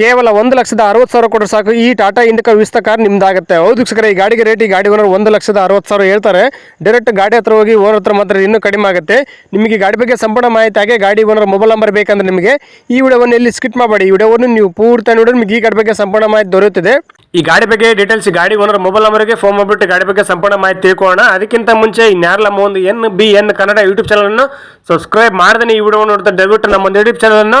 ಕೇವಲ ಒಂದು ಲಕ್ಷದ ಅರವತ್ತು ಸಾವಿರ ಕೊಟ್ಟರೆ ಸಾಕು. ಈ ಟಾಟಾ ಇಂಡಿಕಾ ವಿಸ್ತ ಕಾರ್ ನಿಮ್ದಾಗುತ್ತೆ. ಹೌದು ವೀಕ್ಷಕರೇ, ಈ ಗಾಡಿಗೆ ರೇಟ್ ಈ ಗಾಡಿ ಓನರ್ ಒಂದು ಲಕ್ಷದ ಅರವತ್ತು ಸಾವಿರ ಹೇಳ್ತಾರೆ. ಡೈರೆಕ್ಟ್ ಗಾಡಿ ಹತ್ರ ಹೋಗಿ ಓನರ್ ಹತ್ರ ಮಾತ್ರ ಇನ್ನೂ ಕಡಿಮೆ ಆಗುತ್ತೆ. ನಿಮಗೆ ಗಾಡಿ ಬಗ್ಗೆ ಸಂಪೂರ್ಣ ಮಾಹಿತಿ ಹಾಗೆ ಗಾಡಿ ಓನರ್ ಮೊಬೈಲ್ ನಂಬರ್ ಬೇಕಂದ್ರೆ ನಿಮಗೆ ಈ ವಿಡಿಯೋವನ್ನು ಎಲ್ಲಿ ಸ್ಕಿಟ್ ಮಾಡಬೇಡಿ. ಈ ವಿಡಿಯೋವನ್ನು ನೀವು ಪೂರ್ತಿ ನೋಡಿ ನಿಮಗೆ ಈ ಗಾಡಿ ಬಗ್ಗೆ ಸಂಪೂರ್ಣ ಮಾಹಿತಿ ದೊರೆಯುತ್ತದೆ. ಈ ಗಾಡಿ ಬಗ್ಗೆ ಡೀಟೇಲ್ಸ್ ಗಾಡಿ ಓನರ್ ಮೊಬೈಲ್ ನಂಬರ್ಗೆ ಫೋನ್ ಮಾಡಿಬಿಟ್ಟು ಗಾಡಿ ಬಗ್ಗೆ ಸಂಪೂರ್ಣ ಮಾಹಿತಿ ತಿಳ್ಕೊಳ್ಳೋಣ. ಅದಕ್ಕಿಂತ ಮುಂಚೆ ಇನ್ಯಾರಲ್ಲ ನಮ್ಮ ಒಂದು N B N Kannada YouTube channel ಅನ್ನು ಸಬ್ಸ್ಕ್ರೈಬ್ ಮಾಡದೇ ಈ ವಿಡಿಯೋ ನೋಡ್ತಾ ದಯವಿಟ್ಟು ನಮ್ಮ ಒಂದು ಯೂಟ್ಯೂಬ್ ಚಾನಲ್ ಅನ್ನು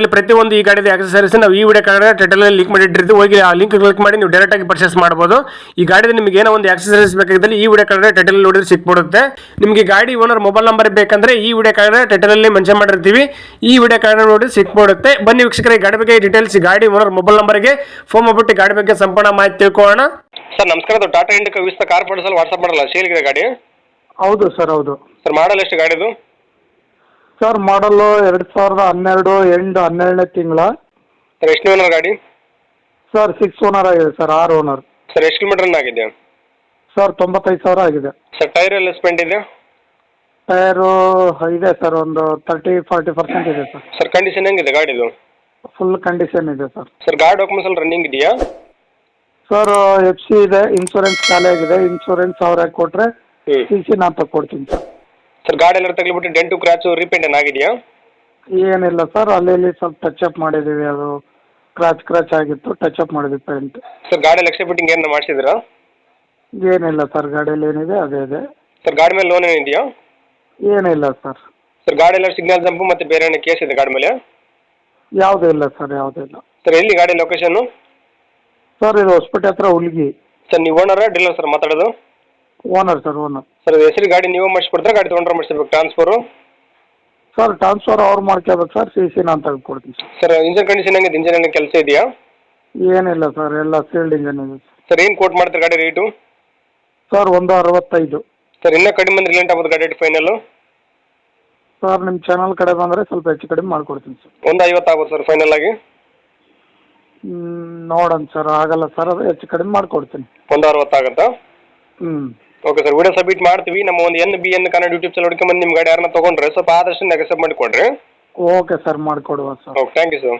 ಪ್ರತಿಯೊಂದು ಈ ಗಾಡಿದ ಆಕ್ಸಸರೀಸ್ ನಾವು ಈ ವಿಡಿಯೋ ಕಾರ್ಡ್ ಟೈಟಲ್ ಲಿಂಕ್ ಮಾಡಿಟ್ಟಿರ್ತೀವಿ ಹೋಗಿ ಆ ಲಿಂಕ್ ಕ್ಲಿಕ್ ಮಾಡಿ ನೀವು ಡೈರೆಕ್ಟ್ ಆಗಿ ಪರ್ಚೇಸ್ ಮಾಡಬಹುದು ಈ ಗಾಡಿದ ನಿಮಗೆ ಏನೋ ಒಂದು ಆಕ್ಸಸರೀಸ್ ಬೇಕಾಗಿದ್ದಲ್ಲಿ ಈ ವಿಡಿಯೋ ಕಾರ್ಡ್ ಟೈಟಲ್ ನೋಡಿದ್ರೆ ಸಿಕ್ಬಿಡುತ್ತೆ. ನಿಮಗೆ ಗಾಡಿ ಓನರ್ ಮೊಬೈಲ್ ನಂಬರ್ ಬೇಕಂದ್ರೆ ಈ ವಿಡಿಯೋ ಕಾರ್ಡ್ ಟೈಟಲ್ ಅಲ್ಲಿ ಮೆನ್ಷನ್ ಮಾಡಿರ್ತೀವಿ. ಈ ವಿಡಿಯೋ ಕಾರ್ಡ್ ನೋಡಿ ಸಿಕ್ಬಿಡುತ್ತೆ. ಬನ್ನಿ ವೀಕ್ಷಕರ ಈ ಗಾಡಿ ಬಗ್ಗೆ ಡೀಟೇಲ್ಸ್ ಗಾಡಿ ಓನರ್ ಮೊಬೈಲ್ ನಂಬರ್ಗೆ ಫೋನ್ ಮಾಡ್ಬಿಟ್ಟು ಗಾಡಿ ಬಗ್ಗೆ ಸಂಪೂರ್ಣ ಮಾಹಿತಿ ತಿಳ್ಕೊಳ್ಳೋಣ. ಸರ್ ನಮಸ್ಕಾರ ಟಾಟಾ ಇಂಡಿಕಾ ವಿಸ್ತಾರ ಕಾರ್ ಫೋಟೋಸಲ್ಲಿ ವಾಟ್ಸಪ್ ಮಾಡಲ್ಲ ಸೇಲ್ಗಿದೆ ಗಾಡಿ? ಹೌದು ಸರ್ ಹೌದು. ಸರ್ ಮಾಡಲ್ಲ ಎಷ್ಟು ಗಾಡಿದು? ಸರ್ ಮಾಡಲು ಎರಡು ಸಾವಿರದ ಹನ್ನೆರಡು ಎಂಡ್ ಹನ್ನೆರಡನೇ ತಿಂಗಳ. ಸರ್ ಎಷ್ಟು ಓನರ್ ಗಾಡಿ? ಸರ್ ಸಿಕ್ಸ್ ಓನರ್ ಆಗಿದೆ ಸರ್ ಆರು ಓನರ್ ಸರ್ ಎಷ್ಟು ಕಿಲೋಮೀಟರ್ ರನ್ ಆಗಿದೆ? ಸರ್ ತೊಂಬತ್ತೈದು ಸಾವಿರ ಆಗಿದೆ. ಸರ್ ಟೈರ್ ಎಲ್ಲ ಸ್ಪೆಂಡ್ ಇದೆ? ಟೈರು ಇದೆ ಸರ್ ಒಂದು ತರ್ಟಿ ಫಾರ್ಟಿ ಪರ್ಸೆಂಟ್ ಇದೆ ಸರ್. ಸರ್ ಕಂಡೀಷನ್ ಹೆಂಗಿದೆ ಗಾಡಿದು? ಫುಲ್ ಕಂಡೀಷನ್ ಇದೆ ಸರ್. ಸರ್ ಗಾಡಿ ಡಾಕ್ಯುಮೆಂಟ್ಸ್ ಎಲ್ಲ ರನ್ನಿಂಗ್ ಇದೆಯಾ? ಸರ್ ಎಫ್ ಸಿ ಇದೆ ಇನ್ಶೂರೆನ್ಸ್ ಖಾಲಿ ಆಗಿದೆ. ಇನ್ಶೂರೆನ್ಸ್ ಹಾಕಿ ಕೊಟ್ಟರೆ ಹ್ಞೂ ಸಿ ಸಿ ನಾನು ತಗೊಡ್ತೀನಿ ಸರ್. ಸರ್ ಗಾಡಿ ಎಲ್ಲ ತಗ್ಲಿಬಿಟ್ಟು ಡೆಂಟು ಕ್ರಾಚು ರೀಪೇಂಟ್ ಏನಾಗಿದೆಯಾ ಏನಿಲ್ಲ ಸರ್ ಅಲ್ಲಿ ಇಲ್ಲಿ ಸ್ವಲ್ಪ ಟಚ್ ಅಪ್ ಮಾಡಿದ್ದೀವಿ ಅದು ಕ್ರಾಚ್ ಕ್ರಾಚ್ ಆಗಿತ್ತು ಟಚ್ ಅಪ್ ಮಾಡಿದ್ವಿ ಪೇಂಟ್ ಸರ್ ಗಾಡಿ ಎಕ್ಸ್ಟ್ರಾ ಫಿಟ್ಟಿಂಗ್ ಏನು ಮಾಡಿಸಿದ್ರಾ? ಏನಿಲ್ಲ ಸರ್ ಗಾಡಿಯಲ್ಲಿ ಏನಿದೆ ಅದೇ ಇದೆ. ಸರ್ ಗಾಡಿ ಮೇಲೆ ಲೋನ್ ಏನಿದೆಯಾ? ಏನಿಲ್ಲ ಸರ್. ಸರ್ ಗಾಡಿ ಎಲ್ಲ ಸಿಗ್ನಲ್ ಜಂಪ್ ಮತ್ತು ಬೇರೆ ಏನೋ ಕೇಸ್ ಇದೆ ಗಾಡಿ ಮೇಲೆ? ಯಾವುದೂ ಇಲ್ಲ ಸರ್ ಯಾವುದೂ ಇಲ್ಲ. ಸರ್ ಎಲ್ಲಿ ಗಾಡಿ ಲೊಕೇಶನ್ ಸರ್ ಇದು ಹೊಸಪೇಟೆ ಹತ್ರ ಹುಲ್ಗಿ. ಸರ್ ನೀವು ಓನರ್ ಡೀಲರ್ ಸರ್ ಮಾತಾಡೋದು? ಓನರ್ ಸರ್ ಓನರ್ ಸರ್ ಹೆಸರು ಗಾಡಿ ನೀವು ಮಾಡಿಸ್ಕೊಡ್ತಾರೆ? ಗಾಡಿ ತೊಗೊಂಡ್ರೆ ಮಾಡಿಸ್ಬೇಕು ಟ್ರಾನ್ಸ್ಫರು ಸರ್ ಟ್ರಾನ್ಸ್ಫರ್ ಅವ್ರು ಮಾಡ್ಕೋಬೇಕು ಸರ್ ಸಿ ಸಿ ನಾನು ತೆಗೆದುಕೊಡ್ತೀನಿ ಸರ್ ಸರ್ ಇಂಜನ್ ಕಂಡೀಷನ್ ಹೆಂಗಿದೆ? ಇಂಜನ್ ಕೆಲಸ ಇದೆಯಾ? ಏನಿಲ್ಲ ಸರ್ ಎಲ್ಲ ಸೀಲ್ಡ್ ಇಂಜನ್ ಇದೆ ಸರ್ ಏನು ಕೋಟ್ ಮಾಡ್ತಾರೆ ಗಾಡಿ ರೇಟು ಸರ್ ಒಂದು ಅರವತ್ತೈದು. ಸರ್ ಇನ್ನೂ ಕಡಿಮೆ ಬಂದ್ರೆ ರಿಲೆಂಟ್ ಆಗ್ಬೋದು ಗಾಡಿ ಫೈನಲ್ಲು ಸರ್ ನಿಮ್ಮ ಚಾನಲ್ ಕಡೆ ಬಂದರೆ ಸ್ವಲ್ಪ ಹೆಚ್ಚು ಕಡಿಮೆ ಮಾಡಿಕೊಡ್ತೀನಿ ಸರ್ ಒಂದು ಐವತ್ತು ಆಗ್ಬೋದು ಸರ್ ಫೈನಲ್ ಆಗಿ? ಹ್ಮ್, ನೋಡೋಣ ಸರ್ ಆಗಲ್ಲ ಸರ್ ಅದು ಹೆಚ್ಚು ಕಡಿಮೆ ಮಾಡಿಕೊಡ್ತೀನಿ. ಒಂದು ಅರವತ್ತು ಆಗುತ್ತಾ? ಹ್ಞೂ ಓಕೆ ಸರ್ ವಿಡಿಯೋ ಸಬ್ಮಿಟ್ ಮಾಡ್ತೀವಿ. ನಮ್ಮ ಒಂದು N B N Kannada YouTube channel ಹುಡ್ಕೊಂಬಂದು ನಿಮ್ಮ ಗಾಡಿ ಯಾರನ್ನ ತೊಗೊಂಡ್ರೆ ಸ್ವಲ್ಪ ಆದಷ್ಟು ನೆಗೆಸಪ್ ಮಾಡಿಕೊಡ್ರಿ. ಓಕೆ ಸರ್ ಮಾಡಿಕೊಡುವ sir okay thank you sir